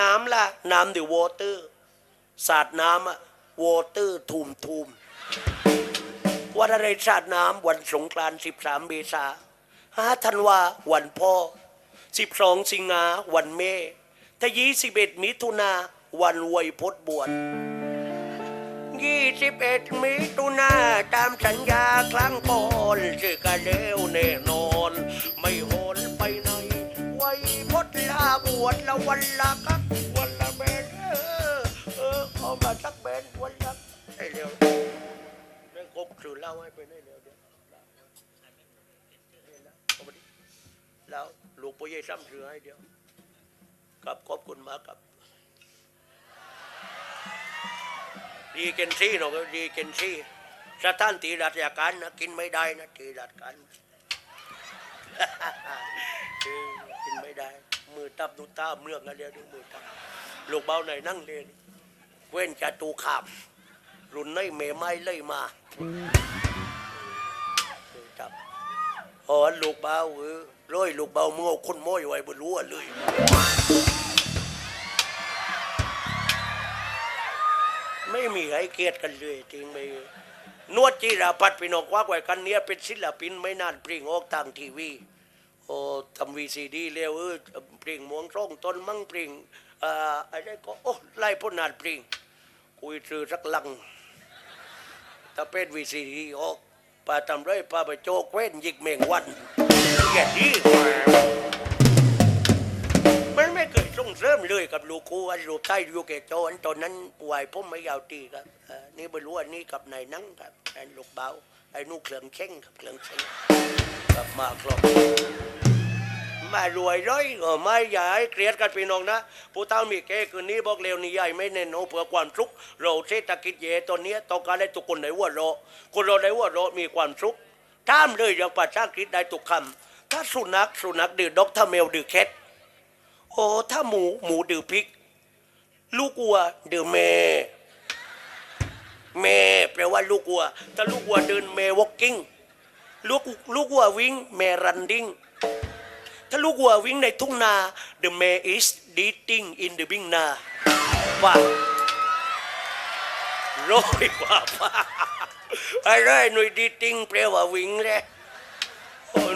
น้ำล่ะ น้ำเดี๋ยววอเตอร์สาดน้ำอะวอเตอร์ทูมทูมวันอะไรสาดน้ำวันสงกรานต์13เมษาห้าธันวาวันพ่อ12สิงหาวันแม่ถ้า21มิถุนาวันไวยพจน์บวช21มิถุนาตามสัญญาครั้งก่อนชื่อกันแล้วแน่นอน ไม่โห บวชละวันละกักวันละเบนเออเออเอามาสักเบนวันละไอ้เร็วเรื่องครบสื่อเล่าให้ไปได้เร็วเดี๋ยวแล้วลูกปุ้ยซ้ำเสือให้เดียวครับขอบคุณมากครับดีเกนซี่เนาะก็ดีเกนซี่สถานตีราการนะกินไม่ได้นะตีราชการ กินไม่ได้ มือตับดูตาเมือกนะเดียวดูมือตับลูกเบาไหนนั่งเรียนเว้นจะตูขามรุ่นในเมไม้เลยมามือตับอ๋อลูกเบาเออร้อยลูกเบาเมื่อคนโม้ยไว้บนรั้วเลยไม่มีใครเกลียดกันเลยจริงไหมนวดจีราพัฒน์พี่น้องว่าไว้กันเนี้ยเป็นศิลปินไม่นานปริงออกทางทีวีโอ้ทำวีซีดีเร็วเออ ปริงมวงร่องต้นมั่งปริงอ่าอะไรก็โอ้ไล่พ่นนานปริงคุยซื้อสักลังถ้าเป็นวีซีดีออกป้าทำไรป้าไปโจกเว้นยิกเมงวันแก่ดีมันไม่เคยส่งเสริมเลยกับลูกคูอันลูกใต้ลูกเกโจอันตอนนั้นป่วยผมไม่ยาวตีครับอ่อนี่ไม่รู้อันนี้กับนายนั่งครับอันลูกเบาไอ้นู่นเครื่องเช่งครับเครื่องเช่งกลับมาครบ มารวยร้อยก็ไม่อยาให้เกลียดกันพี่น้องนะ ผู้เฒ่ามีเก้คืนนี้บอกเร็วนี่ใหญ่ไม่เน้นโนเพื่อความสุขเราเศรษฐกิจเย่ตอนนี้ต้องการให้ทุกคนในหัวเรคนเราในหัวเรมีความสุขท่ามเลยอย่างภาษาอังกฤษได้ทุกคำถ้าสุนัขสุนัขดื้อด็อกเตอร์เมลดื้อแคทโอ้ถ้าหมูหมูดือพริก ลูกวัวดือแม่แม่แปลว่าลูกวัว ถ้าลูกวัวเดินแม่วอ l กิ้งลูกลูกวัววิ่งแม่รันดิ้ง ถ้าลูกวัววิ่งในทุ่งนา the mare is eating in the วิ่งนาว่าร้อยว่าป้าอะไรหน่วยดีติ้งแปลว่าวิ่งเลย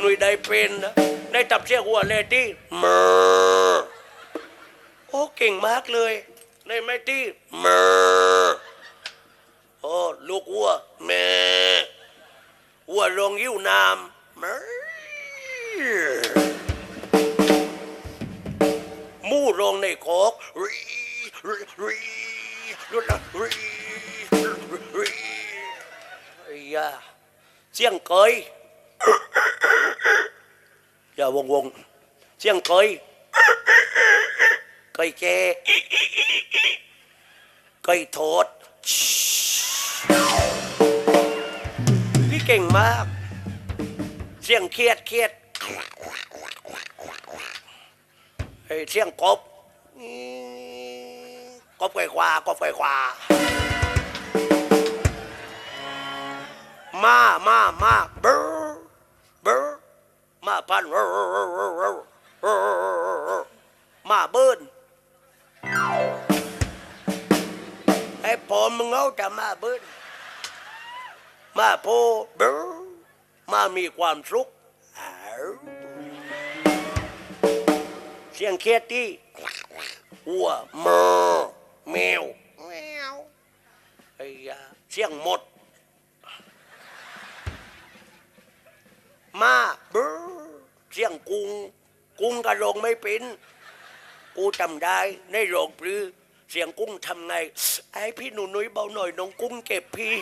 หนุ่ยได้เป็นนะได้ตับเสียหัวเลยที่เมอโอ้เก่งมากเลยได้ไหมที่เมอโอ้ลูกวัวแม่วัวลงยิ้วน้ำเมอ ลงในโคกรีรีรีรีรีรีไอ้ยาเสียงเกยอย่าวงวงเสียงเคยเคยแกเคยโทษพี่เก่งมาก เสียงเครียดเครียด เฮ้เสียงกบกบไก่ควากบไก่ความามามาเบอร์เบอร์มาพันมาเบิ้นไอ้พอมึงเอาจะมาเบิ้นมาโพเบอร์มามีความสุขอ้าว เสียงเคียดที่วัวเมอแมวแมวไอ้ยาเสียงหมด มาเบ้เสียงกุงกุงกระลงไม่เป็นกูจำได้ในโรงปลือเสียงกุ้งทำไงไอ้พี่หนูนุ้ยเบาหน่อยน้องกุ้งเก็บพี่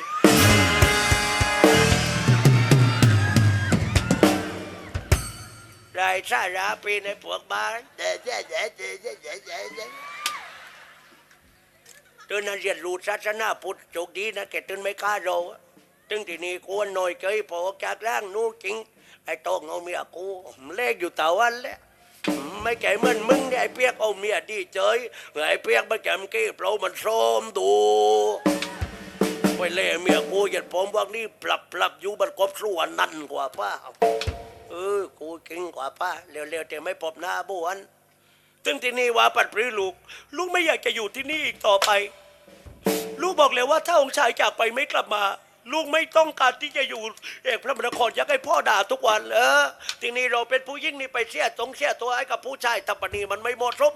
ได้สาระปีในพวกบ้านเด้เด้เด้เด้เด้เด้เด้เด้ตื่นนั้นเรียนรู้ศาสนาพุทธโชคดีนะแกตื่นไม่กล้าเราอะตึงที่นี่กวนหน่อยเกยพอออกจากร่างนู้จริง ไอ้โต้องเอาเมียกูเล่อยู่ตะวันแล้วไม่แก่เหมือนมึงเนี่ยไอ้เปียกเอาเมียดีเจยไอ้เปียกมันแก่มกี้เปล่ามันโซมดูไปเล่เมียกูอย่าผมว่านี่ปรับปรับอยู่บันกบส่วนนั่นกว่าป้า ออกูเก่งกว่าป้าเร็วๆแต่ไม่พบหน้าบ้วนตึงที่นี่ว่าปัดปรือลูก ลูกไม่อยากจะอยู่ที่นี่อีกต่อไป ลูกบอกเลยว่าถ้าองค์ชายจากไปไม่กลับมา ลูกไม่ต้องการที่จะอยู่ เอกพระมรครอยากให้พ่อด่าทุกวันเออทีนี้เราเป็นผู้หญิงนี่ไปเสียตรงเสียตัวให้กับผู้ชายทัปนีมันไม่เหมาะสม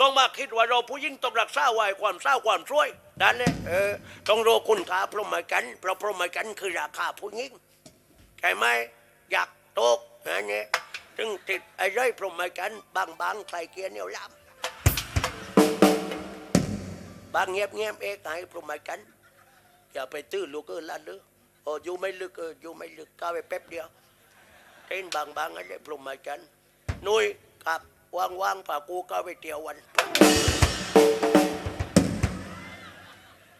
ต้องมาคิดว่าเราผู้หญิงต้องรักษาไว้ความเศร้าความช่วยนั่นแหละเออต้องรู้คุณค่าพรหมกันเพราะพรหมกันคือราคาผู้หญิงใช่ไหมอยากโตก นะเนี่ยถึงติดไอ้ไรพรหมกันบางบางๆใครเกียร์เหนียวล้ำบางเงียบเงียบๆเอกไอ้พรหมกันอย่าไปตื้อลูกเออลันเด้อโอ้อยู่ไม่ลึกเอออยู่ไม่ลึกก้าวไปแป๊บเดียวเต้นบางบางๆอะไรพรหมกันนุ้ยกับว่างว่างๆป่ากูก้าวไปเที่ยววัน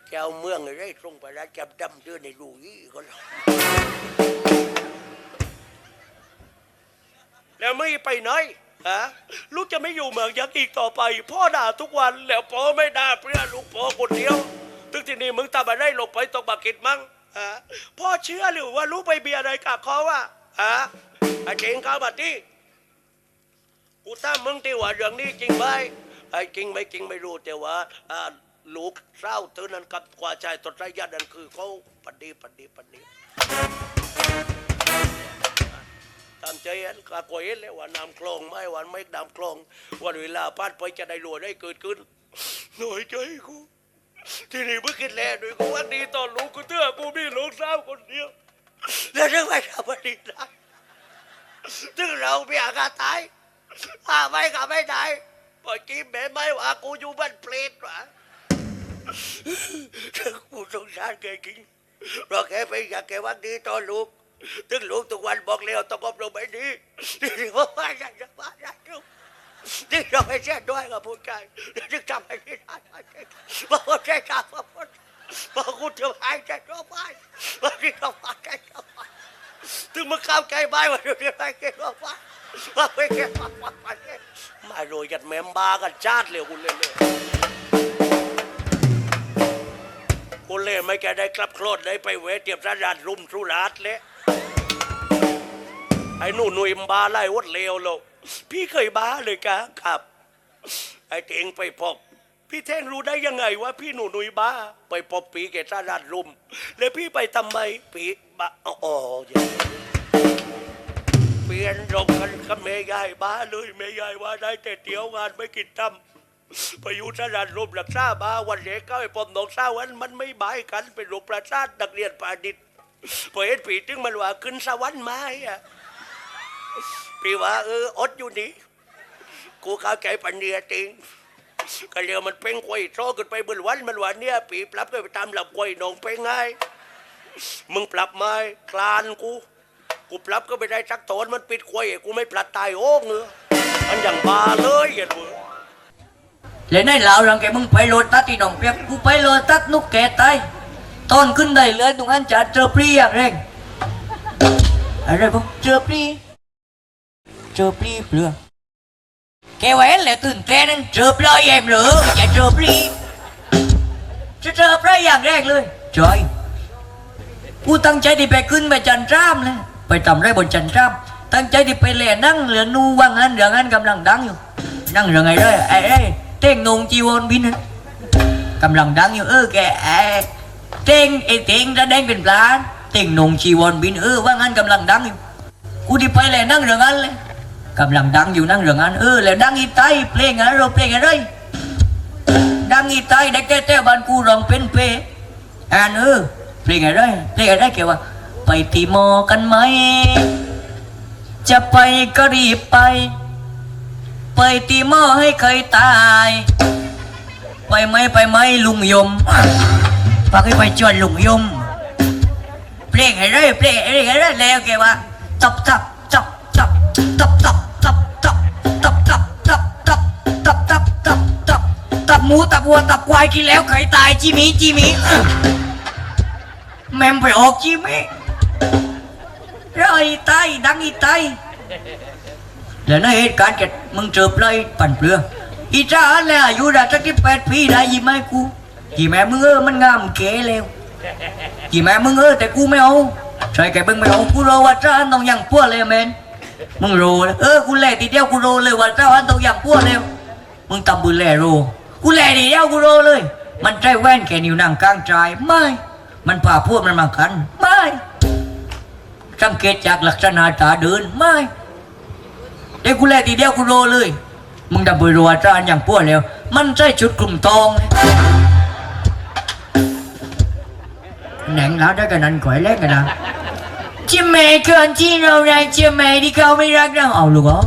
เจ้าเมืองอะไรตรงไปแล้วจับดำเดินในรูยี่ก็แล้ว แล้วไม่ไปไหนฮะลูกจะไม่อยู่เมืองยักษ์อีกต่อไป พ่อด่าทุกวันแล้วพ่อไม่ด่าเพื่อลูกพ่อคนเดียวตึงที่นี่มึงทำอะไรหลบไปตกบักกิดมั้งฮะพ่อเชื่อหรือว่าลูกไปเบียร์อะไรกับเขาวะฮะไอ้เจงเขาบัดนี้กูถามมึงที่ว่าเรื่องนี้จริงไหมไอ้จริงไม่จริงไม่รู้แต่ว่าลูกเศร้าตื่นนั้นกับกว่าใจตดใจญาตินั่นคือเขาปฏิปฏิปฏิ ตามใจเห็นกากวยเห็นเลยว่าน้ำคลองไม่วันไม่น้ำคลองวันเวลาพลาดไปจะได้รัวได้เกิดขึ้นหน่อยใจกูที่นี่เมื่อคิดแล้วด้วยกูว่าดีตอนลูกกูเตื้อกูมีลูกสาวคนเดียวแล้วทำไมทำไม่ได้ถึงเราไม่อากาตายถ้าไม่ก็ไม่ได้ปล่อยกินแม่ไม่ว่ากูอยู่บ้านเปรตวะกูสงสารแกจริงเพราะแกไปอยากแกว่าดีตอนลูก ถึงลูกทุกวันบอกแล้วต้องอบรมไม่ดีที่ว่าไม่ได้จะว่าได้ลูกนี่เราไม่ใช่ด้วยกับผู้ชายนี่ทำให้ที่ได้บอกว่าใช่ครับบอกว่าบอกคุณจะหายใจก็ไม่บอกที่เราหายใจก็ไม่ถึงมาเข้าใจไม่ว่าจะหายใจก็ไม่ว่าไม่แค่มามาโรยกันแมมบากันจาดเลยคุณเลยเลยคุณเลยไม่แกได้กลับโคลดได้ไปเวทเตียบสารรุมสุราษฎร์เลย ไอ้หนูหนุ่ยมบาไล่วดเลวโลกพี่เคยบ้าเลยกะครับ ไอ้เก่งไปพบ พี่แท่งรู้ได้ยังไงว่าพี่หนูหนุ่ยบ้า ไปพบปีเกตราชรุม แล้วพี่ไปทำไมปีบ้าอ๋ออย่าเปลี่ยนรงกันกับแม่ยายบ้าเลยแม่ยายว่าได้แต่เตียวงานไม่กินทำไปอยู่สราชรุมหลักษาบ้าวันเด็กก็ไปพบน้องสาวันมันไม่บายกันเป็นโรงประสาทนักเรียนประดิษฐ์พอเห็นผีถึงมันว่าขึ้นสวรรค์ไม้อะ พี่ว่าเอออดอยู่นี่กูเข้าใจปัญญาจริงก็เรียกมันเป็นควยโตขึ้นไปบนวันมันว่าเนี่ยปีปรับก็ไปตามหลับควยหนองเป็นไงมึงปรับไหมคลานกู กูปรับก็ไม่ได้สักโทนมันปิดควยกูไม่ปรับตายโอ้งเงอมันอย่างบาเลยเห็นมึงเลยในลาวรังแกมึงไปโลตัสที่หนองเปียกกูไปโลตัสนุกแกตายต้นขึ้นได้เลยตรงนั้นจะเจอปรีอย่างแรงอะไรพวกเจอปรี chụp đi lừa Kêu én lại từng kê nên chụp lời em lửa Dạ chụp đi Chứ chụp ra dạng ràng luôn Trời Cô tăng chạy đi bè cưng bè chẳng trăm lên Bè tầm ra bọn chẳng trăm Tăng chạy đi bè lẻ năng lửa nu quăng anh rằng anh cầm năng đắng vô Năng rằng ngày đó Ê ê Tên nôn chiêu hôn pin hết Cầm năng đắng vô ơ kìa Ê Tên ê tên ra đen bình plan Tên nôn chiêu hôn pin ơ quăng anh cầm năng đắng vô Cô đi bè lẻ năng rằng anh lên กำลังดังอยู่นั่งเรื่องงานเออแล้วดังอีไตเพลงอะไรเราเพลงอะไรดังอีไตได้แก้แต้บ้านกูร้องเป็นเปอ่านเออเพลงอะไรเพลงอะไรเกี่ยวว่า ไปตีมอกันไหม จะไปก็รีบไป ไปตีมอให้เคยตาย ไปไหมไปไหมลุงยมปากให้ไปชวนลุงยมเพลงอะไรเพลงอะไรแล้วเกี่ยวว่าตับตับ ตับตับตับตับตับตับตับตับตับตับตับตับตับหมูตับวัวตับควายกินแล้วเคยตายจิมีจิมีแม่มไปออกจิมีแล้วไอ้ไตดังไอ้ไตแล้วในเหตุการณ์เกิดมึงเจอปลายปั่นเปลืออีจ้าอันแล้วอายุได้สักที่แปดปีได้ยินไหมกูยี่แม่มึงเออมันงามเก๋แล้วยี่แม่มึงเออแต่กูไม่เอาใช่แกมึงไม่เอากูรู้ว่าจ้าอันต้องยังพัวเลยแมน มึงรู้เลยเออกูแลทีเดียวกูรู้เลยว่าจ้าอันต้องยังพัวแล้วมึงตำบือแลโรกูแลดีเดียวกูโรเลย มันใจแว่นแกนิ้วนางกลางใจไม่ มันป่าพวกมันมาขันไม่สังเกตจากลักษณะตาเดินไม่เด็กกูแลทีเดียวกูโรเลย มึงดับเบิลรัวจาอันอย่างพวกแล้ว มันใช่ชุดกลุ่มตองแหน่งแล้วได้กันนั้นก่อยเล่นกันนะ เชื่อแม่เกินที่เราได้เชื่อแม่ที่เขาไม่รักเราเอาลูกเอา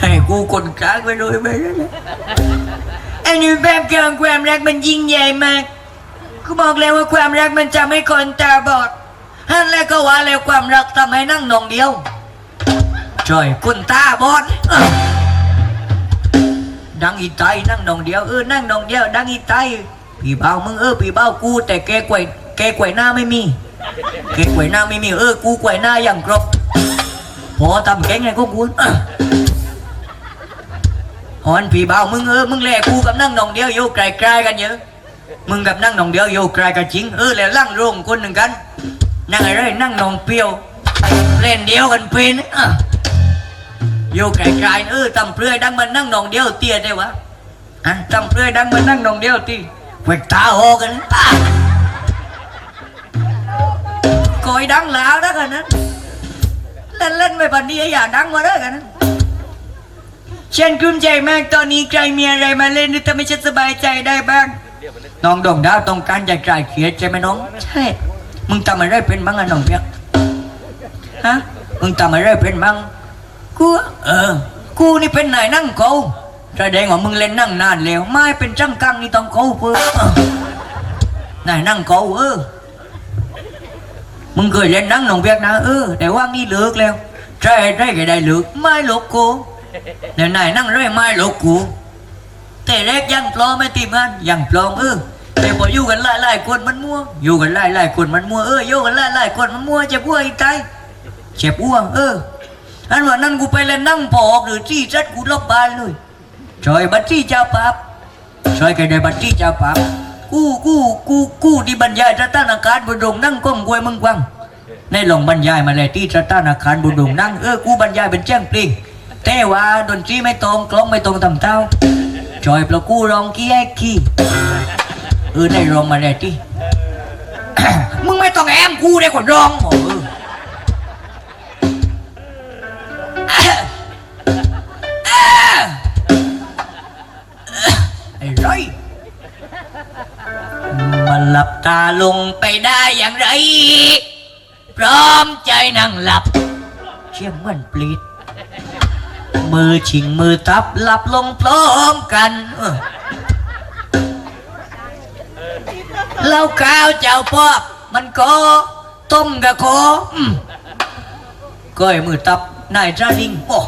ให้กูคนกลางไปเลยไปเลยอันนี้แบบเกินความรักมันยิ่งใหญ่มากกูบอกแล้วว่าความรักมันจะไม่คนตาบอดฮันแล้วก็ว่าแล้วความรักทำให้นั่งนองเดียวจ่อยคนตาบอด ดังอีไตนั่งนองเดียวเออนั่งนองเดียว ดังอีไตพี่เบามึงเออพี่เบากู แต่แกไกวแกไกวหน้าไม่มีแกไกวหน้าไม่มีเออกูไกวหน้าอย่างครบพอทำแกงไงก็กูฮอนพี่เบามึงเออมึงแลกกูกับนั่งนองเดียวอยู่ไกลๆกันเยอะมึงกับนั่งนองเดียวอยู่ไกลกันจริงเออแล้วลั่งโรงคนหนึ่งกันนั่งอะไรนั่งนองเปียวเล่นเดียวกันเป็นอ้อ โยไก่ไก่เออตำเปลือยดังมันนั่งนองเดียวเตี้ยได้วะอะตำเปลือยดังมันนั่งนองเดียวตีเวกตาโอกันอะกอยดังแล้วนะกันนั้นเล่นเล่นไปปันนี้อย่าดังมาได้กันนั้นฉันกลุ้มใจมากตอนนี้ใครมีอะไรมาเล่นนี่ทำให้ฉันสบายใจได้บ้าง น้องดงดาวต้องการจะกลายเขียดใช่ไหมน้อง ใช่ มึงทำอะไรเป็นบ้างอะน้องเปียกฮะ มึงทำอะไรเป็นบ้าง กูเออ กูนี่เป็นนายนั่งเขาแสดงว่ามึงเล่นนั่งนานแล้ว ไม่เป็นจังกังนี่ต้องเขาเพื่อเออนายนั่งเขาเออ มึงเคยเล่นนั่งหนองเบียกนะเออ แต่ว่านี่เลิกแล้วใช่ได้ก็ได้เลิกไม่หลกกูเดี๋ยวนายนั่งเรื่อยไม่หลกกู แต่แรกยังปลอมไม่ตีมันยังปลอมเออแต่พออยู่กันหลายๆคนมันมั่ว อยู่กันหลายๆคนมันมั่วเอออยู่กันหลายๆคนมันมั่วเจ็บอ้วอีกตายเจ็บอ้วเออ อันวันนั้นกูไปเล่นนั่งปอกหรือที่จัดกูลบบ้านเลยชอยบัตรที่เจ้าปับชอยแกได้บัตรที่เจ้าปับกูกูกูกูที่บรรยายสถานการณ์บนโรงนั่งก้มกวยมึงกวังในหลงบรรยายมาเลยที่สถานการณ์บนโรงนั่งเออกูบรรยายเป็นแจ้งปลิงแต่ว่าดนตรีไม่ตรงกล้องไม่ตรงตำเต้าชอยเพระกูร้องกี้แอกขี้เออในร้องมาเลยที่มึงไม่ต้องแอมกูได้คนร้อง ตาลงไปได้อย่างไร พร้อมใจนั่งหลับ เชี่ยเหมือนปลีด มือชิงมือทับหลับลงพร้อมกันเออเหล้าข้าวเจ้าพอกมันก็ต้มกะโคอืมก้อยมือตับนายจ้าดิงโอ้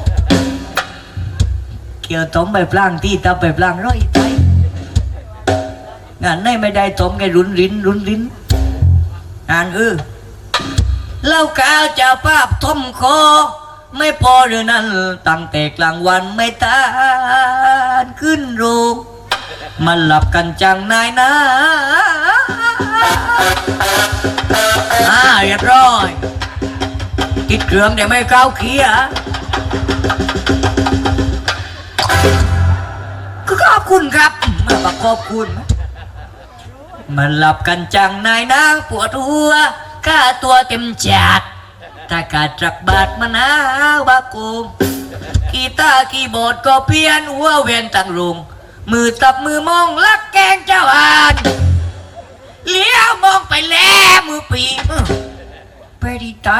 เกี่ยวต้มไปพลางที่ตับไปพลางร้อยไป งานไหนไม่ได้ตมไงรุนรินรุนรินงานเออเล่ากาวจะภาพทมคอ ไม่พอหรือนั้น ตั้งแต่กลางวันไม่ตานขึ้นโรงมันหลับกันจังนายนะอ่าเรียบร้อยติดเครื่องเดี๋ยวไม่เข้าวเขียก็ขอบคุณครับมาบอกขอบคุณ มันหลับกันจังนายนางปวดหัวค่าตัวเต็มจัดถ้าขาดจักบาทมะนาวบากูมกีตาร์คีย์บอร์ดก็เพี้ยนหัวเวียนตั้งรุง มือตับมือมองลักแกงเจ้าอานเลี้ยวมองไปแล้วมือปีไปดีใจ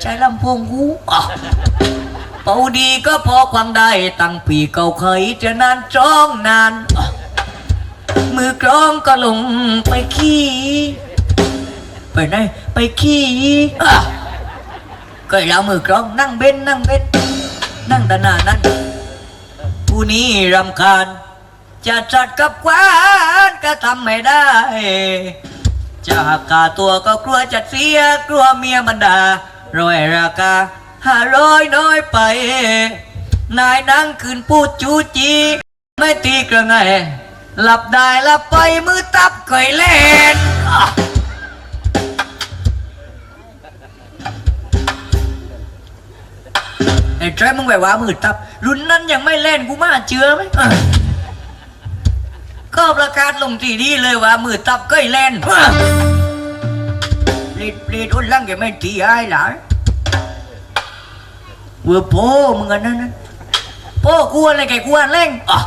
ใจลำโพงหูอะเป่าดีก็พอความได้ตั้งปีเก่าเคยจะนานจ้องนานอ มือกรองก็ลงไปขี้ไปไหนไปขี้อะก็เอามือกรองนั่งเบ้นนั่งเบ้นนั่งด้านหน้านั้นผู้นี้รำคาญ จะจัดกับกวานก็ทำไม่ได้ จะหักคาตัวก็กลัวจะเสียกลัวเมียมันด่ารอยราคาห้าร้อยน้อยไป นายนั่งคืนพูดจูจี ไม่ตีกระไง หลับได้หลับไปมือตับเคยเล่นไอ้แจ๊มึงไปว่ามือตับ รุ่นนั้นยังไม่เล่นกูมาเชื่อไหมก็ประกาศลงทีดีเลยว่ามือตับก็เล่นอะปลีดปีดอุ่นลังแกไม่ตีไอ้หลานเวอร์โปมึงอันนั้นนะโป้กูอะไรแกกูอันเล่งอะ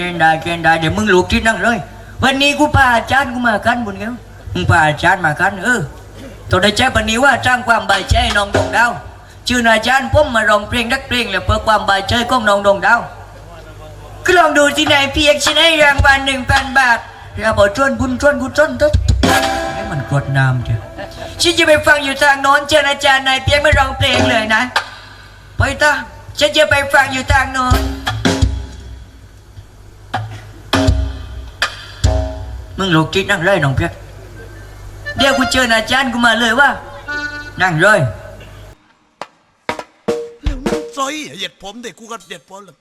เช่นได้เช่นได้เดี๋ยวมึงลูกที่นั่งเลย วันนี้กูพาอาจารย์กูมากันบุญเงี้ยมึงพาอาจารย์มากันเออตัวได้แจ้ปันนี้ว่าจ้างความใบายใจน้องดวงดาวชื่อนายจารย์ผมมาร้องเพลงนักเพลงและเพื่อความใบายใจของน้องดวงดาวก็ลองดูที่ไหนเพียงชนะรางวัลหนึ่งพันบาทเราบอกชวนบุญชวนกุศลทุกให้มันกดน้ำเถอะฉันจะไปฟังอยู่ทางโน้นเชิญอาจารย์นายเพียงมาร้องเพลงเลยนะไปตาฉันจะไปฟังอยู่ทางโน้น มึงลูกจิตนั่งเลยน้องเพียงเดี๋ยวกูเจออาจารย์กูมาเลยว่า นั่งเลยซอยเหยียดผมเด็กกูก็เหยียดผมเลย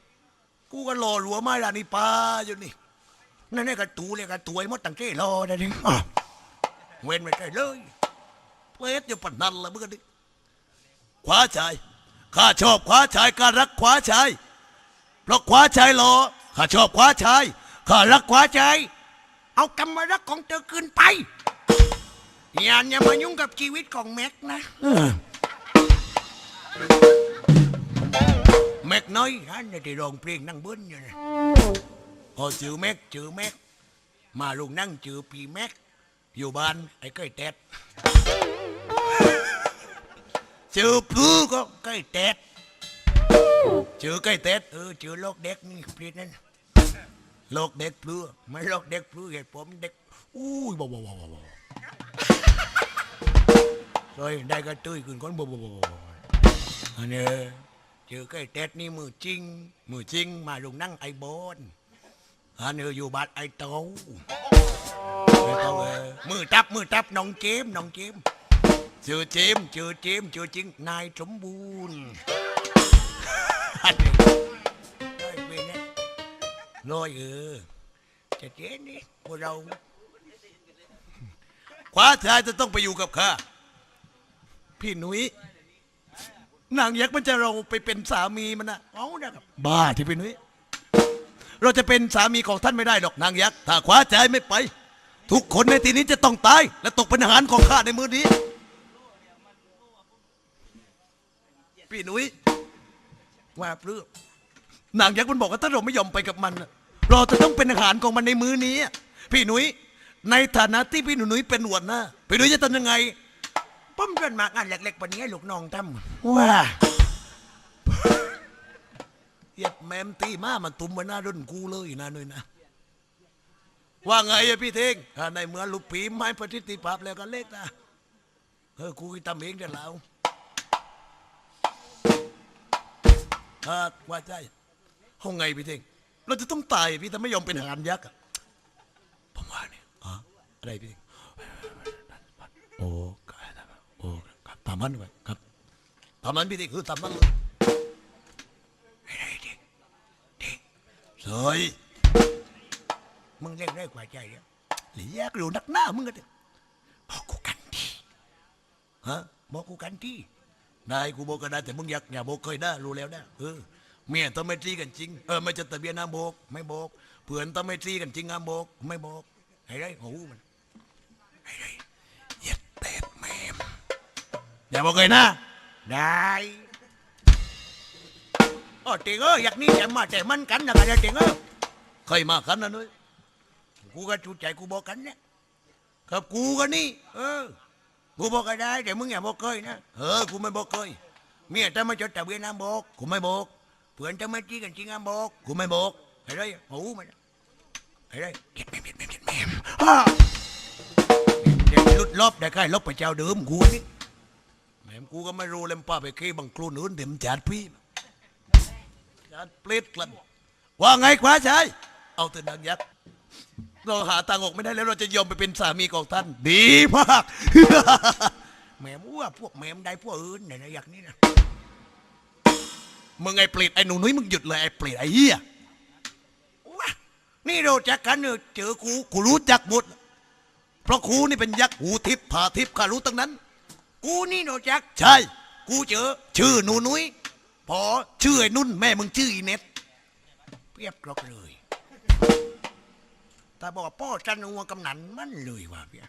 กูก็รอรัวไม้รานี่ปลาอยู่นี่นั่นนี่กระตูเลยกระตวยหมดตั้งเก้รอได้ดิเว้นไม่ได้เลยเพลสอยู่ปนนันละมึงกันดิคว้าชายข้าชอบคว้าชายข้ารักคว้าชายเพราะคว้าชายรอข้าชอบคว้าชายข้ารักคว้าชาย เอากรรมรักของเธอคืนไปอย่าอย่ามายุ่งกับชีวิตของแม็กนะ แม็กน้อยฮันในที่ร้องเพลงนั่งเบิ้ลอยู่นะพอจือแม็กจือแม็ก มาลงนั่งจือปีแม็ก อยู่บ้านไอ้ใกล้แตดจือปลื้ก็ใกล้แตดจือใกล้แตดเออจือโลกเด็กนี่เพลงนั้น โลกเด็กปลื้อไม่โลกเด็กปลื้อเหตุผมเด็กอุ้ยบ่บ่บ่บ่บ่เฮ้ยได้กระตุ้ยขึ้นคนบ่บ่บ่บ่บ่อันนี้เจอใกล้เต็ดนี่มือจริง มือจริงมาลงนั่งไอ้บนอันนี้อยู่บ้านไอ้โตไอ้โตเออมือจับมือจับน้องเจมส์น้องเจมส์เจอเจมส์เจอเจมส์เจอจริงนายสมบูรณ์ ลอยเออจะเจนนี่พวกเราคว้าชายจะต้องไปอยู่กับข้าพี่หนุยนางยักษ์มันจะเราไปเป็นสามีมันนะเอานะครับบ้าที่เป็นนุ้ยเราจะเป็นสามีของท่านไม่ได้หรอกนางยักษ์ถ้าคว้าใจไม่ไป ทุกคนในที่นี้จะต้องตาย และตกเป็นอาหารของข้าในมือนี้พี่นุ้ยว่าเปลือกนางยักษ์มันบอกว่าถ้าเราไม่ยอมไปกับมันนะ เราจะต้องเป็นอาหารของมันในมื้อนี้ พี่นุ้ยในฐานะที่พี่หนุ่ยเป็นหัวหน้าพี่นุ้ยจะทำยังไงป้อมเดินมางานเล็กๆวันนี้ให้ลูกน้องทำว้าเหยียดแมมตีมามันตุ้มมาหน้ารุ่นกูเลยนะนุ้ยนะว่าไงอะพี่เท่งถ้าในเมื่อลูกผีไม้ประทิติภาพแล้วก็เล็กนะเออกูทำเองเดี๋ยวแล้วฮะว่าใจห้องไงพี่เท่ง เราจะต้องตายพี่ถ้าไม่ยอมเป็นหานยักษ์อะผมว่าเนี่ยอ๋อะไรพี่โอ้โอ้ครับตามนั้นไว้ครับตามนั้นพี่ติ๊กคือตามนั้นเลยไอ้ไอ้เด็กเด็กสวยมึงเล่นได้กว่าใจเนี่ยหรือแยกเรู้นักหน้ามึงกันเถอะบอกกูกันทีฮะบอกกูกันทีได้กูบอกก็ได้แต่มึงอยากอย่าบอกเคยได้รู้แล้วนะเออ เมียต้องไม่ตรีกันจริง เออไม่จะตะเบียนน้ำบก ไม่โบกเพื่อนต้องไม่ตรีกันจริงน้ำบก ไม่โบกไอ้ไรหูมันไอ้ไรเย็ดเป็ดแมมอย่าบอกเลยนะ ได้โอ้เจ๋งเอ้ยอยากนี่แจมมาแต่มันกันนะกันเจ๋งเอ้ยเคยมากันนะนุ้ยกูก็ชูใจกูบอกกันเนี่ยกับกูกันนี่ เออ กูบอกก็ได้แต่มึงอย่าบอกเคยนะเออกูไม่บอกเคยเมียจะมาจดทะเบียนน้ำบอกกูไม่บอก เพื่อนจะมาจี้กันจริงน้ำบอกกูไม่บอกไอ้ไรหูมันไอ้ไรเย็ดแมมเย็ดแมมเย็ดแมมอ้าเด็กลุดลบได้ใกล้ลบไปเจ้าเดิมกูนี่แม่มกูก็ไม่รู้เลยมนป้าไปขี้บังครูนู้นเดี๋ยวมันจัดพี่จัดเปลิดกลันว่าไงคว้าชายเอาเถอะนางยักษ์เราหาตังค์ออกไม่ได้แล้วเราจะยอมไปเป็นสามีของท่าน ดีมากแม่มว่าพวกแม่มได้พวกอื่นเนี่ยนะอยากนี้นะ มึงไอ้เปลิดไอ้หนูนุ้ยมึงหยุดเลยไอ้เปลิดไอ้เหี้ยว้านี่เราจักกันเนอะเจอกูกูรู้จักหมดเพราะครูนี่เป็นยักษ์หูทิพย์ผ่าทิพย์ข้ารู้ตั้งนั้น กูนี่โนจักใช่ กูเจอ ชื่อหนูนุ้ยพอชื่อไอ้นุ่นแม่มึงชื่ออีเน็ตเปรียบกรอกเลยแต่บอกว่าพ่อจันหัวกำนันมันเลยว่าเพีย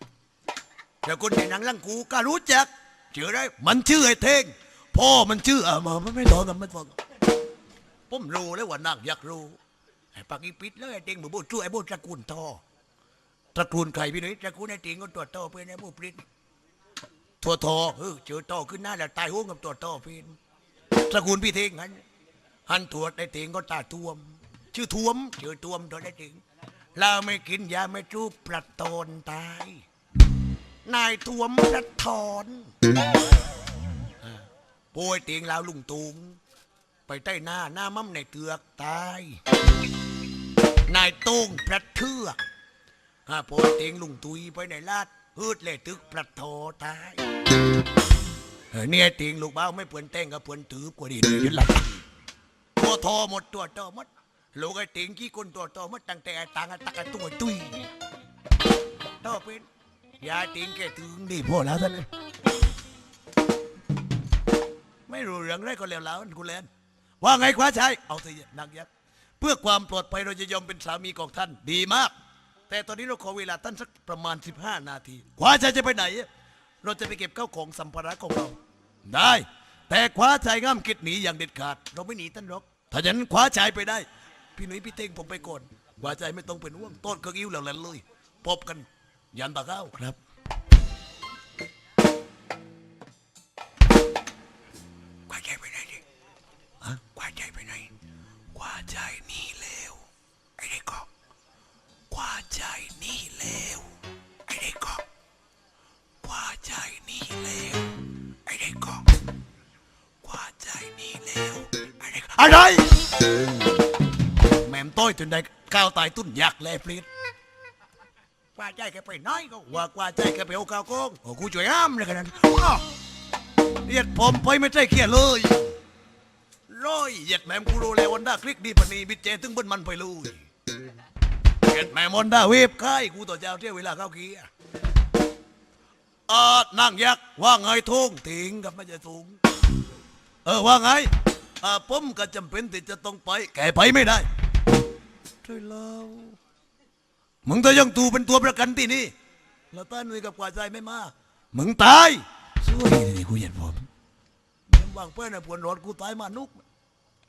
แต่คนในหนังลังกูก็รู้จักเจอได้มันชื่อไอ้เท่ง พ่อมันชื่ออะมาไม่ต่อกันไม่ต่อกันผมรู้แล้วว่านักอยากรู้ไอ้ปากอีปิดแล้วไอ้เท่งมือโบช่วยไอ้โบตระกูลทอตระกูลใครพี่นุ้ยตระกูลไอ้เท่งก็ตัวโตเป็นไอ้โบปริดตัวทอเออเจอต่อขึ้นหน้าแล้วตายห้วงกับตัวต่อพินตระกูลพี่เท่งหันหันตัวได้เทงก็ตาทวม ชื่อทวมเจอทวมตัวได้เทงเราไม่กินยาไม่จูบประตนตาย นายทวมประทอนาป่วยเตียงลาวลุงตุง ไปใต้หน้าหน้ามั่มในเตือกตาย นายต้งพระเทือกฮาโพยเตียงลุงตุยไปในลาดฮืดเลยตึกประโทตายเออเนี่ยเตียงลูกบ้าวไม่เปื่อนแต่งกับเปื่อนถือกว่าดีเลยยึดหลักตัวทอหมดตัวโตหมดลูกไอ้เตียงขี้คนตัวโตหมดตั้งแต่ไอ้ตังไอ้ตักไอ้ตัวตุยโตเป็นยาเตียงแกถึงดีพอแล้วท่านเลย ไม่รู้เรื่องไรก็แล้วแล้วกูเล่นว่าไงคว้าชายเอาสินักยักษ์เพื่อความปลอดภัยเราจะยอมเป็นสามีของท่านดีมาก แต่ตอนนี้เราขอเวลาท่านสักประมาณ 15 นาทีคว้าชายจะไปไหน เราจะไปเก็บข้าวของสัมภาระของเรา ได้ แต่คว้าชายง่ามคิดหนีอย่างเด็ดขาด เราไม่หนีท่านหรอกถ้าฉะนั้นคว้าชายไปได้ พี่หนุ่ยพี่เต้งผมไปก่อนคว้าชายไม่ต้องเป็นห่วงต้นเครื่องอิ่วเหล่านั้นเลยพบกันยันตะเก้าครับ จนได้ก้าวตายตุ้นยักษ์เลยพลิดกว่าใจแกไปน้อยก็ว่ากว่าใจแกไปเอาข้าวโกงโอ้กูช่วยห้ามเลยกันนั้นอ้าวเรียดผมไปไม่ใจเขียเลยร้อยเหยียดแม่มกูรู้แล้ววันด้าคลิกดีปนีบิดเจตึงบนมันไปเลยเห็นแม่มนต์ได้เวฟค่ายกูต่อเจ้าเที่ยวเวลาเข้าเกียร์เออนั่งยักษ์ว่าไงทุ่งถิงกับไม่ใช่ถุงเออว่าไงเออผมก็จำเป็นที่จะต้องไปแกไปไม่ได้ ช่วยเรามึงจะยังตูเป็นตัวประกันที่นี่แล้วต้าหนุ่ยกับกว่าใจไม่มา มึงตายช่วยดิกูเหยียดผมยังวางเพื่อนในปวนรถกูตายมานุก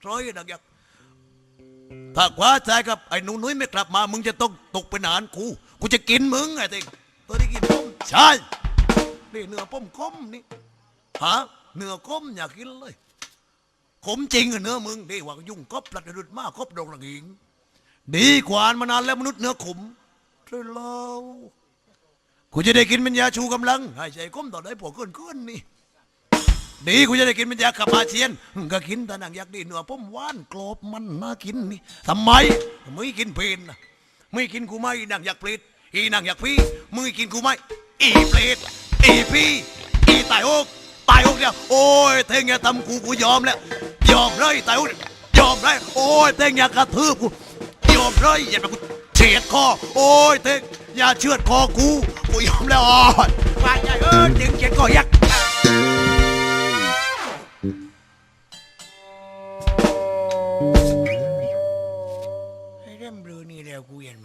ร้อยดักยักษ์ถ้าคว้าใจกับไอ้หนูนุ้ยไม่กลับมา มึงจะต้องตกเป็นอาหารกู กูจะกินมึงไอ้ติงตัวที่กินต้มใช่นี่เนื้อป้มคมนี่ฮะเนื้อคมอยากกินเลยขมจริงอะเนื้อมึงนี่หวังยุ่งกบปลัดดุดมากกบดงหลังหิง ดีกว่ามานานแล้วมนุษย์เนื้อขมช่วยเรากูจะได้กินเป็นยาชูกำลังให้ใจก้มต่อได้พวกเกินเกินนี่ดีกูจะได้กินเป็นยาขับอาเจียนก็กินแต่หนังอยากดีเนื้อป้มหวานกรอบมันน่ากินนี่ทำไมไม่กินเพลนนะไม่กินกูไม่หนังอยากเปรตอีหนังอยากพี่มึงกินกูไม่อีเปรตอีพี่อีตายอกตายอกเนี่ยโอ้ยเท่งอย่าทำกูกูยอมแล้วยอมเลยตายอกยอมเลยโอ้ยเท่งอย่ากระทืบกู ยอมเลยอย่าไปกูเฉียดคอ โอ้ยเท่งอย่าเชือดคอกู กูยอมแล้วอ่อนว่าใจเออจึงเฉียดคอยักษ์ไอ้เรื่องเบลอนี่แล้วกูเห็นไหม